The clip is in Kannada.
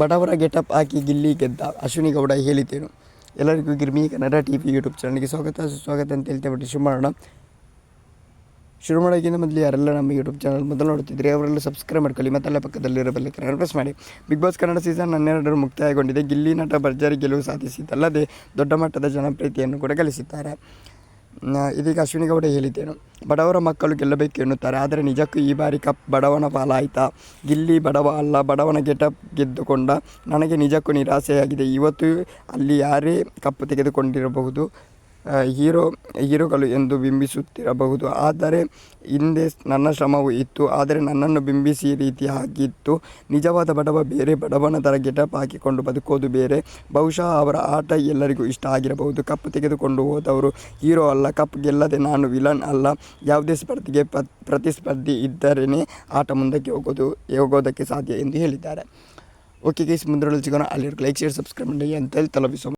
ಬಡವರ ಗೆಟಪ್ ಹಾಕಿ ಗಿಲ್ಲಿ ಗೆದ್ದ ಅಶ್ವಿನಿ ಗೌಡ ಹೇಳಿದ್ದೇನು. ಎಲ್ಲರಿಗೂ Girmi Kannada T V YouTube ಚಾನಲ್ಗೆ ಸ್ವಾಗತ, ಸುಸ್ವಾಗತ ಅಂತ ಹೇಳ್ತೇವೆ ಬಿಟ್ಟು ಶುರು ಮಾಡೋಣ. ಶುರು ಮಾಡೋಕ್ಕಿಂತ ಮೊದಲು ಯಾರೆಲ್ಲ ನಮ್ಮ ಯೂಟ್ಯೂಬ್ ಚಾನಲ್ ಮೊದಲು ನೋಡ್ತಿದ್ರೆ, ಅವರೆಲ್ಲ ಸಬ್ಸ್ಕ್ರೈಬ್ ಮಾಡ್ಕೊಳ್ಳಿ, ಮತ್ತಲ್ಲೇ ಪಕ್ಕದಲ್ಲಿರೋ ಬೆಲ್ಲೈಕನ್ ಪ್ರೆಸ್ ಮಾಡಿ. ಬಿಗ್ ಬಾಸ್ ಕನ್ನಡ ಸೀಸನ್ ಹನ್ನೆರಡರ ಮುಕ್ತಾಯಗೊಂಡಿದೆ. ಗಿಲ್ಲಿ ನಟ ಭರ್ಜರಿ ಗೆಲುವು ಸಾಧಿಸಿದ್ದಲ್ಲದೆ ದೊಡ್ಡ ಮಟ್ಟದ ಜನಪ್ರಿಯತೆಯನ್ನು ಕೂಡ ಗಳಿಸಿದ್ದಾರೆ. ಇದೀಗ ಅಶ್ವಿನಿ ಗೌಡ ಹೇಳಿದ್ದೇನು, ಬಡವರ ಮಕ್ಕಳು ಗೆಲ್ಲಬೇಕು ಎನ್ನುತ್ತಾರೆ. ಆದರೆ ನಿಜಕ್ಕೂ ಈ ಬಾರಿ ಕಪ್ ಬಡವನ ಪಾಲಾಯಿತಾ ಗಿಲ್ಲಿ ಬಡವ ಅಲ್ಲ, ಬಡವನ ಗೆಟಪ್ ಗೆದ್ದುಕೊಂಡ. ನನಗೆ ನಿಜಕ್ಕೂ ನಿರಾಸೆಯಾಗಿದೆ. ಇವತ್ತು ಅಲ್ಲಿ ಯಾರೇ ಕಪ್ಪು ತೆಗೆದುಕೊಂಡಿರಬಹುದು ಹೀರೋ, ಹೀರೋಗಳು ಎಂದು ಬಿಂಬಿಸುತ್ತಿರಬಹುದು. ಆದರೆ ಹಿಂದೆ ನನ್ನ ಶ್ರಮವು ಇತ್ತು. ಆದರೆ ನನ್ನನ್ನು ಬಿಂಬಿಸಿ ರೀತಿ ಆಗಿತ್ತು ನಿಜವಾದ ಬಡವ ಬೇರೆ ಬಡವನ ಥರ ಗೆಟಪ್ ಹಾಕಿಕೊಂಡು ಬದುಕೋದು ಬೇರೆ. ಬಹುಶಃ ಅವರ ಆಟ ಎಲ್ಲರಿಗೂ ಇಷ್ಟ ಆಗಿರಬಹುದು. ಕಪ್ ತೆಗೆದುಕೊಂಡು ಹೋದವರು ಹೀರೋ ಅಲ್ಲ. ಕಪ್ ಗೆಲ್ಲದೆ ನಾನು ವಿಲನ್ ಅಲ್ಲ. ಯಾವುದೇ ಸ್ಪರ್ಧೆಗೆ ಪ್ರತಿಸ್ಪರ್ಧಿ ಇದ್ದರೇ ಆಟ ಮುಂದಕ್ಕೆ ಹೋಗೋದು, ಹೋಗೋದಕ್ಕೆ ಸಾಧ್ಯ ಎಂದು ಹೇಳಿದ್ದಾರೆ. ಓಕೆ ಗೈಸ್ ಮುಂದೆ ಸಿಗೋಣ. ಅಲ್ಲಿರ್ಬೇಕು ಲೈಕ್ ಶೇರ್ ಸಬ್ಸ್ಕ್ರೈಬ್ ಮಾಡಿ ಅಂತ ಹೇಳಿ. ತಲುಪಿಸೋ